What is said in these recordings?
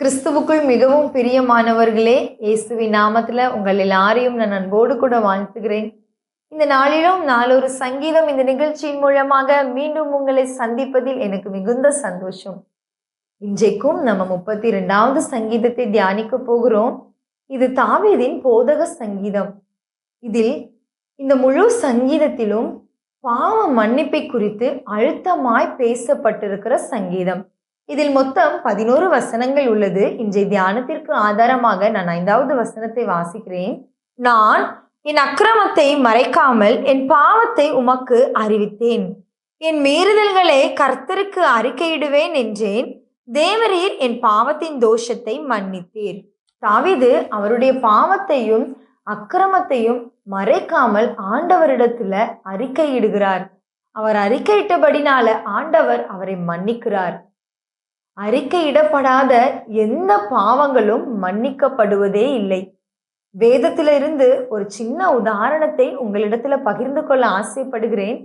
கிறிஸ்துவுக்குள் மிகவும் பிரியமானவர்களே இயேசுவி நாமத்தில் உங்கள் எல்லாரையும் நான் அன்போடு கூட வாழ்த்துகிறேன். இந்த நாளிலும் நாளொரு சங்கீதம் இந்த நிகழ்ச்சியின் மூலமாக மீண்டும் உங்களை சந்திப்பதில் எனக்கு மிகுந்த சந்தோஷம். இன்றைக்கும் நம்ம முப்பத்தி ரெண்டாவது சங்கீதத்தை தியானிக்க போகிறோம். இது தாவீதின் போதக சங்கீதம். இதில் இந்த முழு சங்கீதத்திலும் பாவ மன்னிப்பை குறித்து அழுத்தமாய் பேசப்பட்டிருக்கிற சங்கீதம். இதில் மொத்தம் பதினோரு வசனங்கள் உள்ளது. இன்றைய தியானத்திற்கு ஆதாரமாக நான் ஐந்தாவது வசனத்தை வாசிக்கிறேன். நான் என் அக்கிரமத்தை மறைக்காமல் என் பாவத்தை உமக்கு அறிவித்தேன். என் மீறுதல்களை கர்த்தருக்கு அறிக்கையிடுவேன் என்றேன். தேவரீர் என் பாவத்தின் தோஷத்தை மன்னித்தீர். தாவிது அவருடைய பாவத்தையும் அக்கிரமத்தையும் மறைக்காமல் ஆண்டவரிடத்துல அறிக்கையிடுகிறார். அவர் அறிக்கையிட்டபடினால ஆண்டவர் அவரை மன்னிக்கிறார். அறிக்கையிடப்படாத எந்த பாவங்களும் மன்னிக்கப்படுவதே இல்லை. வேதத்திலிருந்து ஒரு சின்ன உதாரணத்தை உங்களிடத்துல பகிர்ந்து கொள்ள ஆசைப்படுகிறேன்.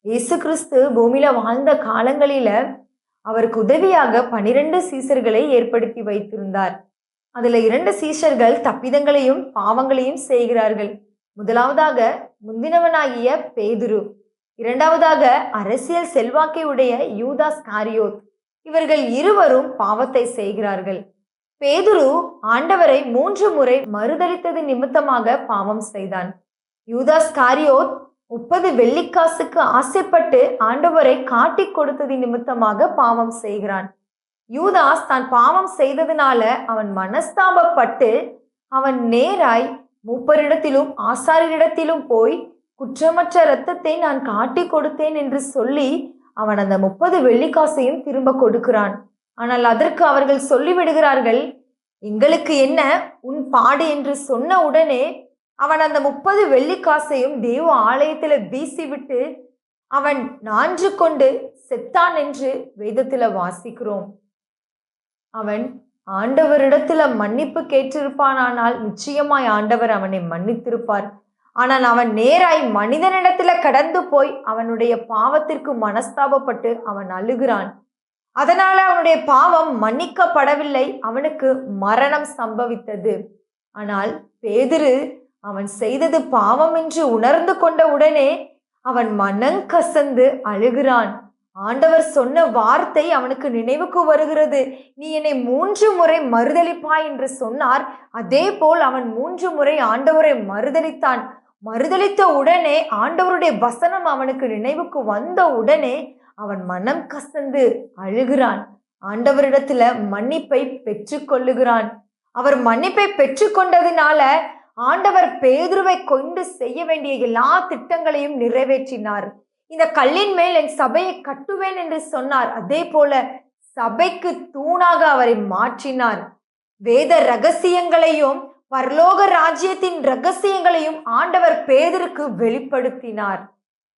இயேசு கிறிஸ்து பூமியில வாழ்ந்த காலங்களில அவருக்கு உதவியாக பனிரெண்டு சீசர்களை ஏற்படுத்தி வைத்திருந்தார். அதுல இரண்டு சீஷர்கள் தப்பிதங்களையும் பாவங்களையும் செய்கிறார்கள். முதலாவதாக முந்தினவனாகிய பேதுரு இரண்டாவதாக அரசியல் செல்வாக்கை உடைய யூதாஸ் காரியோத் இவர்கள் இருவரும் பாவத்தை செய்கிறார்கள். பேதுரு ஆண்டவரை மூன்று முறை மறுதளித்தது நிமித்தமாக பாவம் செய்தான். யூதாஸ் காரியோத் முப்பது வெள்ளிக்காசுக்கு ஆசைப்பட்டு ஆண்டவரை காட்டி கொடுத்தது நிமித்தமாக பாவம் செய்கிறான். யூதாஸ் தான் பாவம் செய்ததுனால அவன் மனஸ்தாபப்பட்டு அவன் நேராய் மூப்பரிடத்திலும் ஆசாரியரிடத்திலும் போய் குற்றமற்ற இரத்தத்தை நான் காட்டி கொடுத்தேன் என்று சொல்லி அவன் அந்த முப்பது வெள்ளிக்காசையும் திரும்ப கொடுக்கிறான். ஆனால் அதற்கு அவர்கள் சொல்லிவிடுகிறார்கள் எங்களுக்கு என்ன உன் பாடு என்று சொன்ன உடனே அவன் அந்த முப்பது வெள்ளிக்காசையும் தேவ ஆலயத்தில் வீசிவிட்டு அவன் நான்று கொண்டு செத்தான் என்று வேதத்தில் வாசிக்கிறோம். அவன் ஆண்டவரிடத்துல மன்னிப்பு கேட்டிருப்பானானால் நிச்சயமாய் ஆண்டவர் அவனை மன்னித்திருப்பார். ஆனால் அவன் நேராய் மனிதனிடத்தில் கடந்து போய் அவனுடைய பாவத்திற்கு மனஸ்தாபப்பட்டு அவன் அழுகிறான். அதனால அவனுடைய பாவம் மன்னிக்கப்படவில்லை. அவனுக்கு மரணம் சம்பவித்தது. ஆனால் பேதிரு அவன் செய்தது பாவம் என்று உணர்ந்து கொண்ட உடனே அவன் மனங்கசந்து அழுகிறான். ஆண்டவர் சொன்ன வார்த்தை அவனுக்கு நினைவுக்கு வருகிறது. நீ என்னை மூன்று முறை மறுதளிப்பாய் என்று சொன்னார். அதே போல் அவன் மூன்று முறை ஆண்டவரை மறுதளித்தான் மறுதளித்த உடனே ஆண்டவருடைய வசனம் அவனுக்கு நினைவுக்கு வந்த உடனே அவன் மனம் கசந்து அழுகிறான். ஆண்டவரிடத்துல மன்னிப்பை பெற்றுக்கொள்ளுகிறான். அவர் மன்னிப்பை பெற்றுக்கொண்டதினால ஆண்டவர் பேதுருவை கொண்டு செய்ய வேண்டிய எல்லா திட்டங்களையும் நிறைவேற்றினார். இந்த கல்லின் மேல் என் சபையை கட்டுவேன் என்று சொன்னார். அதே போல சபைக்கு தூணாக அவரை மாற்றினார். வேத ரகசியங்களையும் பரலோக ராஜ்யத்தின் ரகசியங்களையும் ஆண்டவர் பேதருக்கு வெளிப்படுத்தினார்.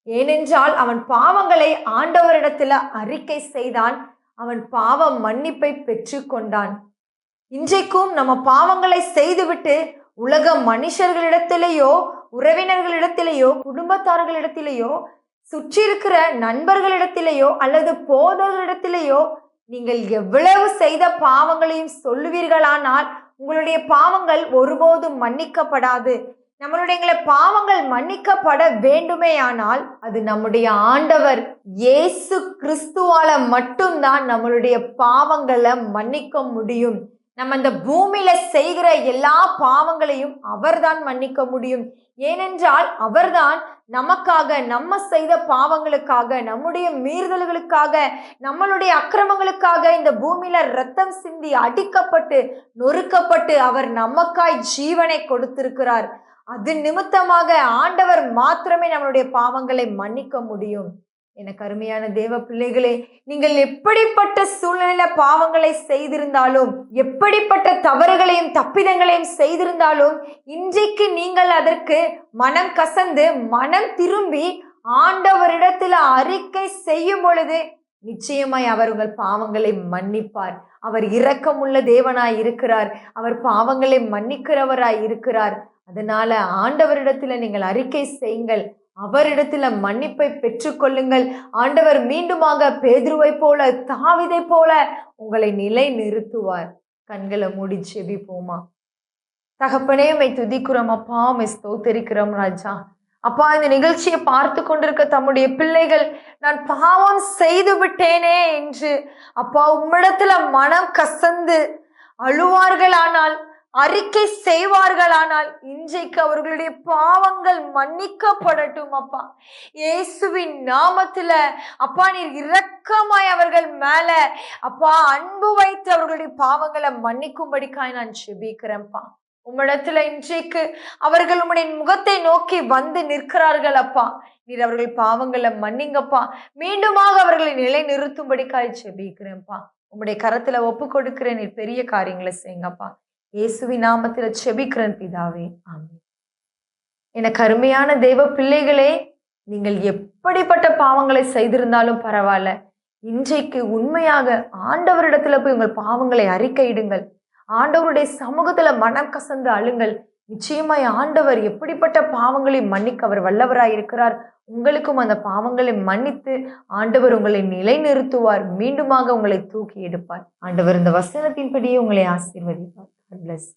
ஏனென்றால் அவன் பாவங்களை ஆண்டவரிடத்துல அறிக்கை செய்தான். அவன் பாவ மன்னிப்பை பெற்று கொண்டான். இன்றைக்கும் நம்ம பாவங்களை செய்துவிட்டு உலக மனுஷர்களிடத்திலேயோ உறவினர்களிடத்திலேயோ குடும்பத்தார்களிடத்திலேயோ சுற்றி இருக்கிற நண்பர்களிடத்திலேயோ அல்லது போதர்களிடத்திலேயோ நீங்கள் எவ்வளவு செய்த பாவங்களையும் சொல்லுவீர்களானால் உங்களுடைய பாவங்கள் ஒருபோதும் மன்னிக்கப்படாது. நம்மளுடைய பாவங்கள் மன்னிக்கப்பட வேண்டுமே ஆனால் அது நம்முடைய ஆண்டவர் இயேசு கிறிஸ்துவால மட்டும்தான் நம்மளுடைய பாவங்களை மன்னிக்க முடியும். நம்ம இந்த பூமியில செய்கிற எல்லா பாவங்களையும் அவர்தான் மன்னிக்க முடியும். ஏனென்றால் அவர்தான் நமக்காக நம்ம செய்த பாவங்களுக்காக நம்முடைய மீறுதல்களுக்காக நம்மளுடைய அக்கிரமங்களுக்காக இந்த பூமியில ரத்தம் சிந்தி அடிக்கப்பட்டு நொறுக்கப்பட்டு அவர் நமக்காய் ஜீவனை கொடுத்திருக்கிறார். அது நிமித்தமாக ஆண்டவர் மாத்திரமே நம்மளுடைய பாவங்களை மன்னிக்க முடியும். எனக்கு அருமையான தேவ பிள்ளைகளே நீங்கள் எப்படிப்பட்ட சூழ்நிலை பாவங்களை செய்திருந்தாலும் எப்படிப்பட்ட தவறுகளையும் தப்பிதங்களையும் செய்திருந்தாலும் இன்றைக்கு நீங்கள் அதற்கு மனம் கசந்து மனம் திரும்பி ஆண்டவரிடத்தில் அறிக்கை செய்யும் பொழுது நிச்சயமாய் அவர் உங்கள் பாவங்களை மன்னிப்பார். அவர் இரக்கமுள்ள தேவனாய் இருக்கிறார். அவர் பாவங்களை மன்னிக்கிறவராய் இருக்கிறார். அதனால ஆண்டவரிடத்துல நீங்கள் அறிக்கை செய்யுங்கள். அவரிடத்துல மன்னிப்பை பெற்றுக்கொள்ளுங்கள். ஆண்டவர் மீண்டுமாக பேதுருவை போல தாவிதை போல உங்களை நிலை நிறுத்துவார் கண்களை மூடி செபிப்போமா தகப்பனே உம்மை துதிக்கிறோம். அப்பா உம்மை ஸ்தோத்தரிக்கிறோம் ராஜா. அப்பா இந்த நிகழ்ச்சியை பார்த்து கொண்டிருக்க தம்முடைய பிள்ளைகள் நான் பாவம் செய்து விட்டேனே என்று. அப்பா உம்மிடத்துல மனம் கசந்து அழுவார்களானால் அறிக்கை செய்வார்களானால் இன்றைக்கு அவர்களுடைய பாவங்கள் மன்னிக்கப்படட்டும் அப்பா. இயேசுவின் நாமத்துல அப்பா நீர் இரக்கமாய் அவர்கள் மேல அப்பா அன்பு வைத்து அவர்களுடைய பாவங்களை மன்னிக்கும்படிக்காய் நான் செபிக்கிறேன்ப்பா உம்மிடத்துல இன்றைக்கு அவர்கள் உம்முடைய முகத்தை நோக்கி வந்து நிற்கிறார்கள் அப்பா. நீர் அவர்கள் பாவங்களை மன்னிங்கப்பா. மீண்டுமாக அவர்களை நிலை நிறுத்தும்படிக்காய் செபிக்கிறேன்ப்பா உம்முடைய கரத்துல ஒப்பு கொடுக்கிறேன் நீர் பெரிய காரியங்களை செய்யுங்கப்பா. இயேசுவி நாமத்தில் செபிக்கிறன் பிதாவே. ஆமே எனக்கு அருமையான தெய்வ பிள்ளைகளே நீங்கள் எப்படிப்பட்ட பாவங்களை செய்திருந்தாலும் பரவாயில்ல. இன்றைக்கு உண்மையாக ஆண்டவரிடத்துல போய் உங்கள் பாவங்களை அறிக்கையிடுங்கள். ஆண்டவருடைய சமூகத்துல மனம் கசந்து அழுங்கள். நிச்சயமாய் ஆண்டவர் எப்படிப்பட்ட பாவங்களை மன்னிக்க அவர் வல்லவராய் இருக்கிறார். உங்களுக்கும் அந்த பாவங்களை மன்னித்து ஆண்டவர் உங்களை நிலைநிறுத்துவார். மீண்டுமாக உங்களை தூக்கி எடுப்பார். ஆண்டவர் இந்த வசனத்தின்படியே உங்களை ஆசீர்வதிப்பார். God bless.